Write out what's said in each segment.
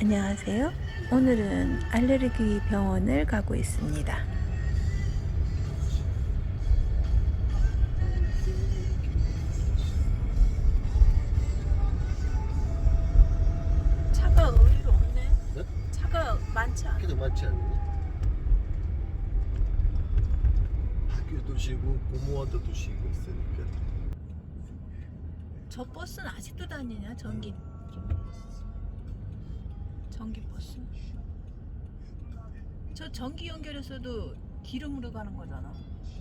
안녕하세요. 오늘은 알레르기 병원을 가고 있습니다. 차가 의외로 없네. 네? 차가 많지 않아. 그렇게 많지 않니? 학교도 쉬고 공무원도 쉬고 있으니까 저 버스는 아직도 다니냐? 전기 좀 전기 버스. 저 전기 연결해서도 기름으로 가는 거잖아.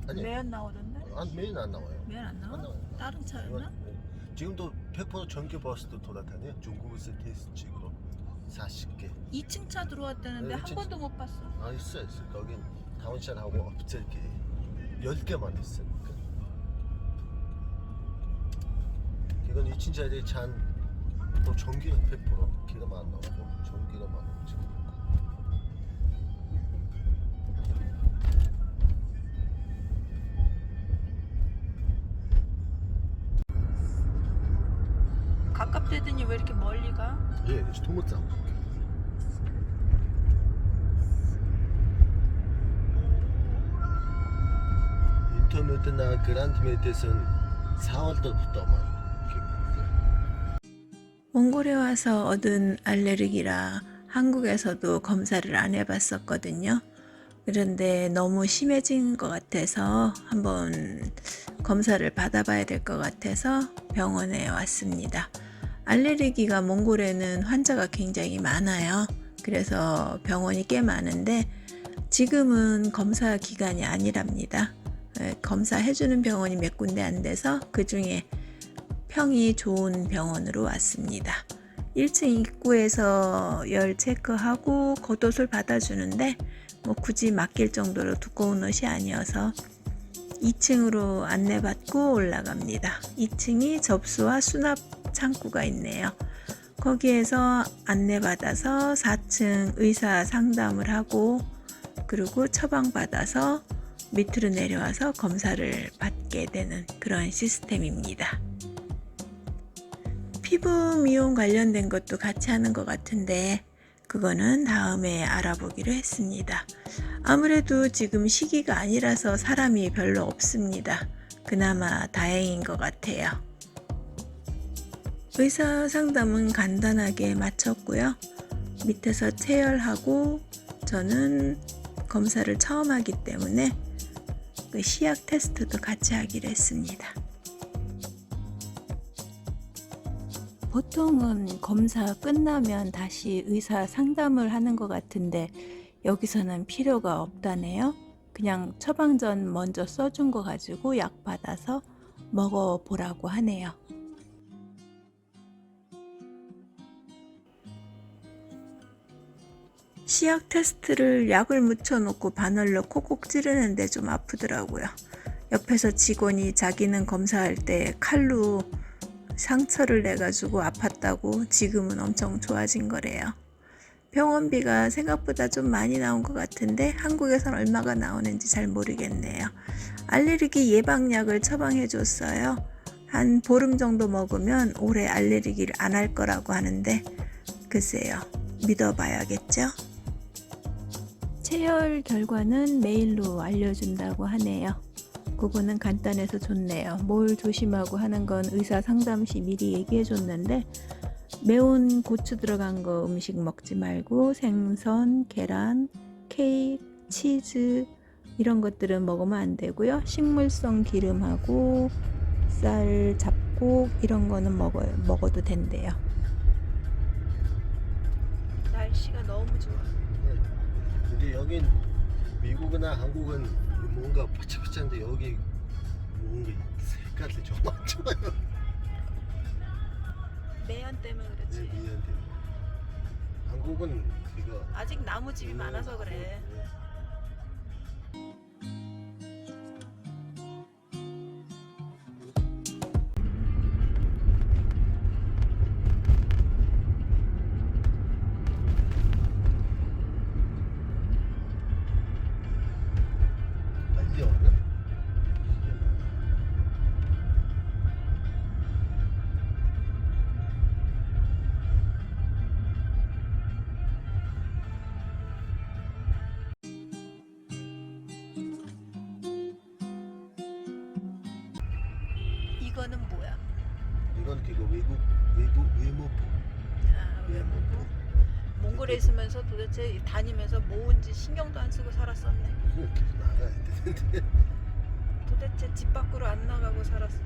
아니 매연 나오던데? 안 매일 안 나와요. 매연 안 나와? 안 나와요. 다른 차였나? 네. 지금도 100% 전기 버스도 돌아다녀요. 중국에서 테스트식으로 40개. 2층 차 들어왔다는데 네, 한 이층 번도 못 봤어. 아 있어 있어. 거긴 타운션하고 업체 이렇게 10개만 있으니까. 이건 2층짜리 찬 또 전기가 100% 기름 안 나오고 전기로만 오지. 가깝대더니 왜 이렇게 멀리 가? 예, 스토모트 안 볼게. 인터넷이나 그란트메이트에서는 4월달부터만 몽골에 와서 얻은 알레르기라 한국에서도 검사를 안 해봤었거든요. 그런데 너무 심해진 것 같아서 한번 검사를 받아봐야 될 것 같아서 병원에 왔습니다. 알레르기가 몽골에는 환자가 굉장히 많아요. 그래서 병원이 꽤 많은데 지금은 검사 기간이 아니랍니다. 에, 검사해주는 병원이 몇 군데 안 돼서 그 중에 평이 좋은 병원으로 왔습니다. 1층 입구에서 열 체크하고 겉옷을 받아주는데 뭐 굳이 맡길 정도로 두꺼운 옷이 아니어서 2층으로 안내받고 올라갑니다. 2층이 접수와 수납 창구가 있네요. 거기에서 안내받아서 4층 의사 상담을 하고 그리고 처방받아서 밑으로 내려와서 검사를 받게 되는 그런 시스템입니다. 피부 미용 관련된 것도 같이 하는 것 같은데 그거는 다음에 알아보기로 했습니다. 아무래도 지금 시기가 아니라서 사람이 별로 없습니다. 그나마 다행인 것 같아요. 의사 상담은 간단하게 마쳤고요. 밑에서 체열하고 저는 검사를 처음 하기 때문에 그 시약 테스트도 같이 하기로 했습니다. 보통은 검사 끝나면 다시 의사 상담을 하는 것 같은데 여기서는 필요가 없다네요. 그냥 처방전 먼저 써준 거 가지고 약 받아서 먹어보라고 하네요. 시약 테스트를 약을 묻혀놓고 바늘로 콕콕 찌르는데 좀 아프더라고요. 옆에서 직원이 자기는 검사할 때 칼로 상처를 내가지고 아팠다고 지금은 엄청 좋아진 거래요. 병원비가 생각보다 좀 많이 나온 것 같은데 한국에선 얼마가 나오는지 잘 모르겠네요. 알레르기 예방약을 처방해 줬어요. 한 보름 정도 먹으면 올해 알레르기를 안 할 거라고 하는데 글쎄요. 믿어봐야겠죠? 체열 결과는 메일로 알려준다고 하네요. 그거는 간단해서 좋네요. 뭘 조심하고 하는 건 의사 상담 시 미리 얘기해 줬는데 매운 고추 들어간 거 음식 먹지 말고 생선, 계란, 케이크, 치즈 이런 것들은 먹으면 안 되고요. 식물성 기름하고 쌀, 잡곡 이런 거는 먹어요. 먹어도 된대요. 날씨가 너무 좋아. 네. 근데 여긴 미국이나 한국은 뭔가 바짝바짝한데 여기 뭔가 색깔이 좀 안 좋아요. 매연 때문에 네, 그렇지. 미안해. 한국은 이거 아직 나무 집이 많아서 그래. 이거는 뭐야? 이건 그거 외국 외국 외모부 아, 외모부. 몽골에 있으면서 도대체 다니면서 뭐인지 신경도 안 쓰고 살았었네. 계속 나가야 되는데 도대체 집 밖으로 안 나가고 살았으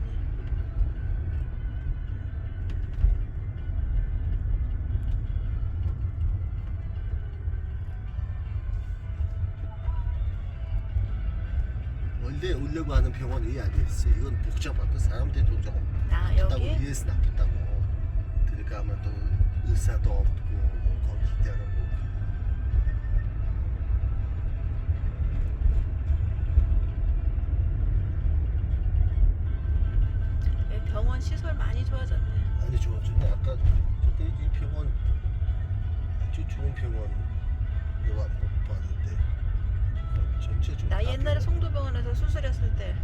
니. 원래 오려고 하는 병원이 아니었어. 이건 복잡하고 사람들이 돈 조금 아 나쁘다고 여기 이해해서 나쁘다고 들어가면 또 의사도 없고 뭐 거기 때는 뭐 예, 병원 시설 많이 좋아졌네. 아니 좋아졌네. 아까 저때 이 병원 아주 좋은 병원 내가 못 봤는데 어, 전체 좀나다 옛날에 병원. 송도병원에서 수술했을 때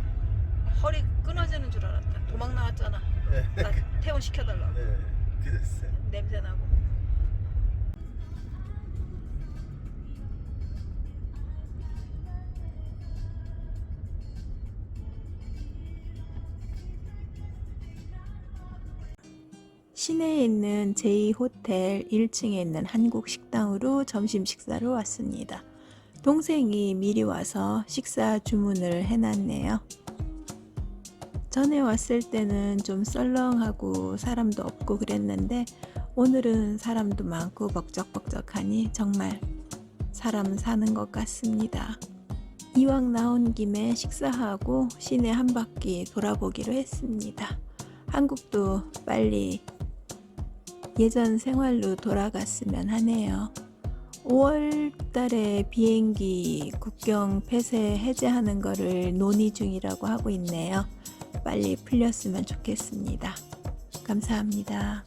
허리 끊어지는 줄 알았다. 도망 나왔잖아. 네, 나 퇴원 시켜달라고. 네, 그랬어요. 냄새 나고. 시내에 있는 제2호텔 1층에 있는 한국 식당으로 점심 식사로 왔습니다. 동생이 미리 와서 식사 주문을 해놨네요. 전에 왔을 때는 좀 썰렁하고 사람도 없고 그랬는데 오늘은 사람도 많고 벅적벅적하니 정말 사람 사는 것 같습니다. 이왕 나온 김에 식사하고 시내 한 바퀴 돌아보기로 했습니다. 한국도 빨리 예전 생활로 돌아갔으면 하네요. 5월 달에 비행기 국경 폐쇄 해제하는 거를 논의 중이라고 하고 있네요. 빨리 풀렸으면 좋겠습니다. 감사합니다.